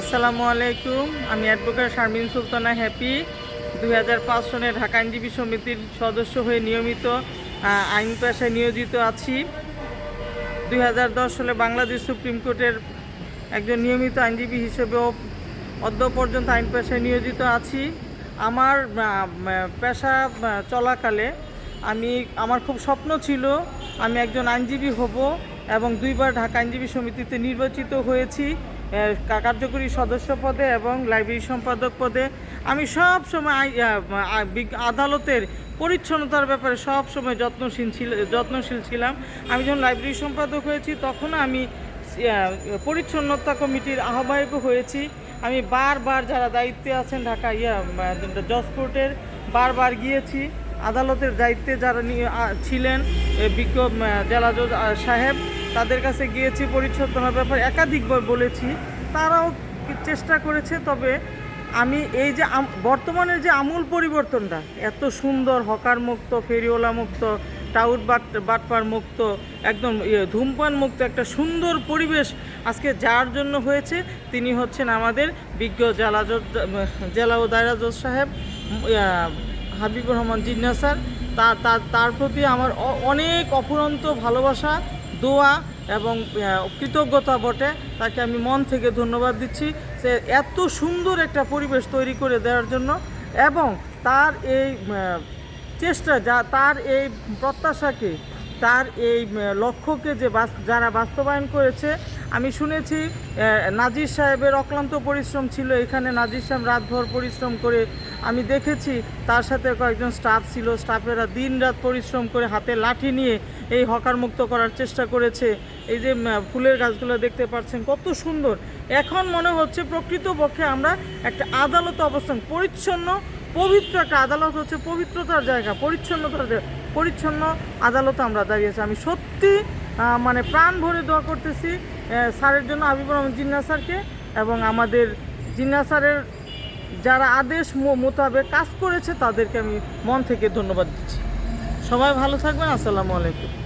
আসসালামু আলাইকুম। আমি অ্যাডভোকেট শারমিন সুলতানা হ্যাপি। দুই হাজার পাঁচ সনে ঢাকা আইনজীবী সমিতির সদস্য হয়ে নিয়মিত আইন পেশায় নিয়োজিত আছি। দুই হাজার দশ সালে বাংলাদেশ সুপ্রিম কোর্টের একজন নিয়মিত আইনজীবী হিসেবেও অদ্য পর্যন্ত আইন পেশায় নিয়োজিত আছি। আমার পেশা চলাকালে আমি, আমার খুব স্বপ্ন ছিল আমি একজন আইনজীবী হব। এবং দুইবার ঢাকা আইনজীবী সমিতিতে নির্বাচিত হয়েছি কার্যকরী সদস্য পদে এবং লাইব্রেরি সম্পাদক পদে। আমি সব সময় আদালতের পরিচ্ছন্নতার ব্যাপারে সব সময় যত্নশীল ছিল, যত্নশীল ছিলাম। আমি যখন লাইব্রেরি সম্পাদক হয়েছি, তখন আমি পরিচ্ছন্নতা কমিটির আহ্বায়কও হয়েছি। আমি বারবার যারা দায়িত্বে আছেন ঢাকা ইয়া জজ কোর্টের, বারবার গিয়েছি। আদালতের দায়িত্বে যারা ছিলেন বিজ্ঞ জেলা সাহেব তাদের কাছে গিয়েছি পরিচ্ছন্নতার ব্যাপারে একাধিকবার বলেছি। তারাও চেষ্টা করেছে তবে আমি এই যে বর্তমানের যে আমূল পরিবর্তনটা এত সুন্দর হকার মুক্ত ফেরিওলা মুক্ত টাউট বাট বাটপার মুক্ত একদম ইয়ে, ধূমপান মুক্ত একটা সুন্দর পরিবেশ আজকে যার জন্য হয়েছে তিনি হচ্ছেন আমাদের বিজ্ঞ জেলা জেলা ও দায়রা জজ সাহেব হাবিবুর রহমান জিন্না স্যার। তার তার তার প্রতি আমার অনেক অফুরন্ত ভালোবাসা। দোয়া এবং কৃতজ্ঞতা বটে। তাকে আমি মন থেকে ধন্যবাদ দিচ্ছি। সে এত সুন্দর একটা পরিবেশ তৈরি করে দেওয়ার জন্য এবং তার এই চেষ্টা যা, তার এই প্রত্যাশাকে, তার এই লক্ষ্যকে যে যারা বাস্তবায়ন করেছে আমি শুনেছি নাজির সাহেবের অক্লান্ত পরিশ্রম ছিল এখানে। নাজির সাহেব রাতভর পরিশ্রম করে আমি দেখেছি, তার সাথে কয়েকজন স্টাফ ছিল, স্টাফেরা দিন রাত পরিশ্রম করে হাতে লাঠি নিয়ে এই হকার মুক্ত করার চেষ্টা করেছে। এই যে ফুলের গাছগুলো দেখতে পাচ্ছেন, কত সুন্দর। এখন মনে হচ্ছে প্রকৃতপক্ষে আমরা একটা আদালত অবস্থান, পরিচ্ছন্ন, পবিত্র একটা আদালত হচ্ছে পবিত্রতার জায়গা, পরিচ্ছন্নতার জায়গা, পরিচ্ছন্ন আদালতে আমরা দাঁড়িয়েছি আমি সত্যি মানে প্রাণ ভরে দোয়া করতেছি স্যারের জন্য হাবিবুর রহমান জিন্না স্যারকে এবং আমাদের জিন্না স্যারের যারা আদেশ মোতাবেক কাজ করেছে, তাদেরকে আমি মন থেকে ধন্যবাদ দিচ্ছি। সবাই ভালো থাকবেন, আসসালামু আলাইকুম।